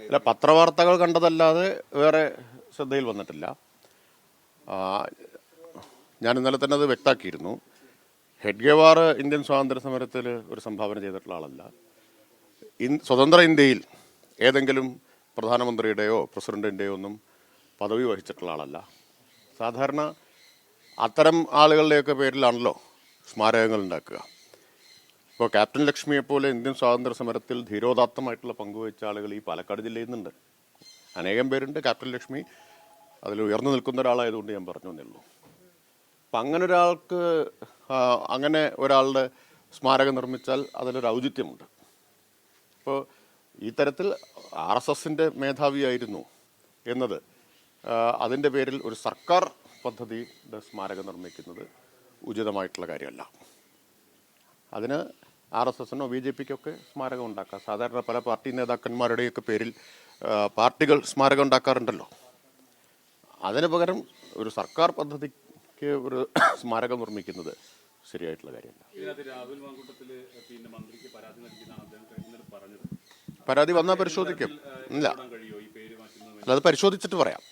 അല്ല പത്രവാർത്തകൾ കണ്ടതല്ലാതെ വേറെ ശ്രദ്ധയിൽ വന്നിട്ടില്ല. ഞാൻ ഇന്നലെ തന്നെ അത് വ്യക്തമാക്കിയിരുന്നു ഹെഡ്ഗേവാർ ഇന്ത്യൻ സ്വാതന്ത്ര്യ സമരത്തിൽ ഒരു സംഭാവന ചെയ്തിട്ടുള്ള ആളല്ല. ഇൻ സ്വതന്ത്ര ഇന്ത്യയിൽ ഏതെങ്കിലും പ്രധാനമന്ത്രിയുടെയോ പ്രസിഡന്റിന്റെയോ ഒന്നും പദവി വഹിച്ചിട്ടുള്ള ആളല്ല. സാധാരണ അത്തരം ആളുകളുടെയൊക്കെ പേരിലാണല്ലോ സ്മാരകങ്ങൾ ഉണ്ടാക്കുക. ഇപ്പോൾ ക്യാപ്റ്റൻ ലക്ഷ്മിയെ പോലെ ഇന്ത്യൻ സ്വാതന്ത്ര്യ സമരത്തിൽ ധീരോദാത്തമായിട്ടുള്ള പങ്കുവച്ച ആളുകൾ ഈ പാലക്കാട് ജില്ലയിൽ നിന്നുണ്ട്. അനേകം പേരുണ്ട്. ക്യാപ്റ്റൻ ലക്ഷ്മി അതിൽ ഉയർന്നു നിൽക്കുന്ന ഒരാളായതുകൊണ്ട് ഞാൻ പറഞ്ഞു എന്നുള്ളൂ അപ്പം അങ്ങനെ ഒരാൾക്ക് അങ്ങനെ ഒരാളുടെ സ്മാരകം നിർമ്മിച്ചാൽ അതിലൊരു ഔചിത്യമുണ്ട്. അപ്പോൾ ഈ തരത്തിൽ ആർ എസ് എസിന്റെ മേധാവിയായിരുന്നു എന്നത് അതിന്റെ പേരിൽ ഒരു സർക്കാർ പദ്ധതിയുടെ സ്മാരകം നിർമ്മിക്കുന്നത് ഉചിതമായിട്ടുള്ള കാര്യമല്ല. അതിന് ആർ എസ് എസിനോ ബി ജെ പിക്കൊക്കെ സ്മാരകം ഉണ്ടാക്കാം. സാധാരണ പല പാർട്ടി നേതാക്കന്മാരുടെയൊക്കെ പേരിൽ പാർട്ടികൾ സ്മാരകം ഉണ്ടാക്കാറുണ്ടല്ലോ. അതിന് പകരം ഒരു സർക്കാർ പദ്ധതിക്ക് ഒരു സ്മാരകം നിർമ്മിക്കുന്നത് ശരിയായിട്ടുള്ള കാര്യമല്ല. പരാതി നൽകിയെന്നാണ് അദ്ദേഹം പറഞ്ഞത്. പരാതി വന്നാൽ പരിശോധിക്കും. ഇല്ല. അല്ല അത് പരിശോധിച്ചിട്ട് പറയാം.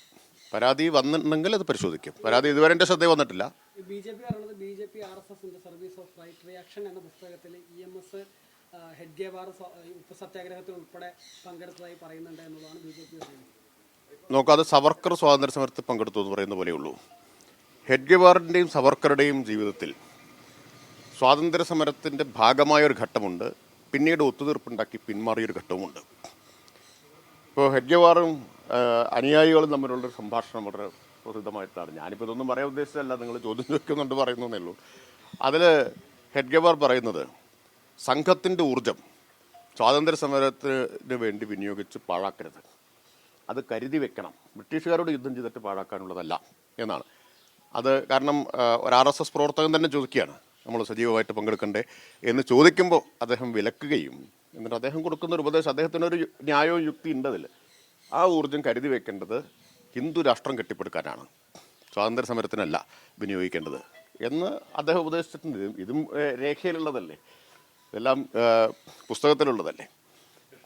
പരാതി വന്നിട്ടുണ്ടെങ്കിൽ അത് പരിശോധിക്കും. പരാതി ഇതുവരെ എന്റെ ശ്രദ്ധയിൽ വന്നിട്ടില്ല. B J P B J P R S S in service of right reaction എന്ന പുസ്തകത്തിൽ ഇ എം എസ് ഹെഡ്ഗേവാർ ഉപ്പ് സത്യാഗ്രഹത്തിൽ ഉൾപ്പെടെ പങ്കെടുത്തതായി പറയുന്നുണ്ട് എന്നുള്ളതാണ് ബി ജെ പി നോക്കാതെ സവർക്കർ സ്വാതന്ത്ര്യ സമരത്തിൽ പങ്കെടുത്തു എന്ന് പറയുന്ന പോലെയുള്ളൂ ഹെഡ്ഗവാറിന്റെയും സവർക്കറുടെയും ജീവിതത്തിൽ സ്വാതന്ത്ര്യ സമരത്തിന്റെ ഭാഗമായൊരു ഘട്ടമുണ്ട്. പിന്നീട് ഒത്തുതീർപ്പുണ്ടാക്കി പിന്മാറിയൊരു ഘട്ടവുമുണ്ട്. ഇപ്പോൾ ഹെഡ്ഗവാറും അനുയായികളും തമ്മിലുള്ളൊരു സംഭാഷണം വളരെ പ്രസിദ്ധമായിട്ടാണ് ഞാനിപ്പോൾ ഇതൊന്നും പറയാൻ ഉദ്ദേശിച്ചല്ല നിങ്ങൾ ചോദ്യം ചോദിക്കുന്നുണ്ട് പറയുന്നേ ഉള്ളൂ. അതിൽ ഹെഡ്ഗവാർ പറയുന്നത് സംഘത്തിന്റെ ഊർജം സ്വാതന്ത്ര്യ സമരത്തിന് വേണ്ടി വിനിയോഗിച്ച് പാഴാക്കരുത്. അത് കരുതി വെക്കണം. ബ്രിട്ടീഷുകാരോട് യുദ്ധം ചെയ്തിട്ട് പാഴാക്കാനുള്ളതല്ല എന്നാണ്. അത് കാരണം ഒരു ആർ എസ് എസ് പ്രവർത്തകൻ തന്നെ ചോദിക്കുകയാണ് നമ്മൾ സജീവമായിട്ട് പങ്കെടുക്കണ്ടേ? എന്ന് ചോദിക്കുമ്പോൾ അദ്ദേഹം വിലക്കുകയും എന്നിട്ട് അദ്ദേഹം കൊടുക്കുന്ന ഒരു ഉപദേശം അദ്ദേഹത്തിനൊരു ന്യായവും യുക്തി ഉണ്ട് അതിൽ ആ ഊർജം കരുതി വെക്കേണ്ടത് ഹിന്ദു രാഷ്ട്രം കെട്ടിപ്പടുക്കാനാണ്. സ്വാതന്ത്ര്യ സമരത്തിനല്ല വിനിയോഗിക്കേണ്ടത്. എന്ന് അദ്ദേഹം ഉപദേശിച്ചിട്ടുണ്ട്. ഇതും- രേഖയിലുള്ളതല്ലേ? ഇതെല്ലാം പുസ്തകത്തിലുള്ളതല്ലേ?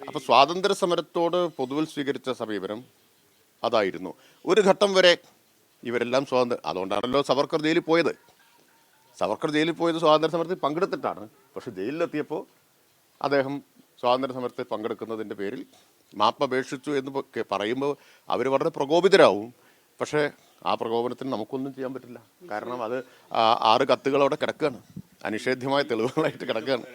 അപ്പോൾ സ്വാതന്ത്ര്യ സമരത്തോട് പൊതുവിൽ സ്വീകരിച്ച സമീപനം അതായിരുന്നു. ഒരു ഘട്ടം വരെ ഇവരെല്ലാം സ്വാതന്ത്ര്യ അതുകൊണ്ടാണല്ലോ സവർക്കർ ജയിലിൽ പോയത്. സവർക്കർ ജയിലിൽ പോയത് സ്വാതന്ത്ര്യ സമരത്തിൽ പങ്കെടുത്തിട്ടാണ്. പക്ഷെ ജയിലിലെത്തിയപ്പോൾ അദ്ദേഹം സ്വാതന്ത്ര്യ സമരത്തിൽ പങ്കെടുക്കുന്നതിന്റെ പേരിൽ മാപ്പപേക്ഷിച്ചു എന്ന് പറയുമ്പോൾ അവർ വളരെ പ്രകോപിതരാവും. പക്ഷേ ആ പ്രകോപനത്തിന് നമുക്കൊന്നും ചെയ്യാൻ പറ്റില്ല. കാരണം അത് ആറ് കത്തുകൾ അവിടെ കിടക്കുകയാണ് അനിഷേധ്യമായ തെളിവുകളായിട്ട് കിടക്കുകയാണ്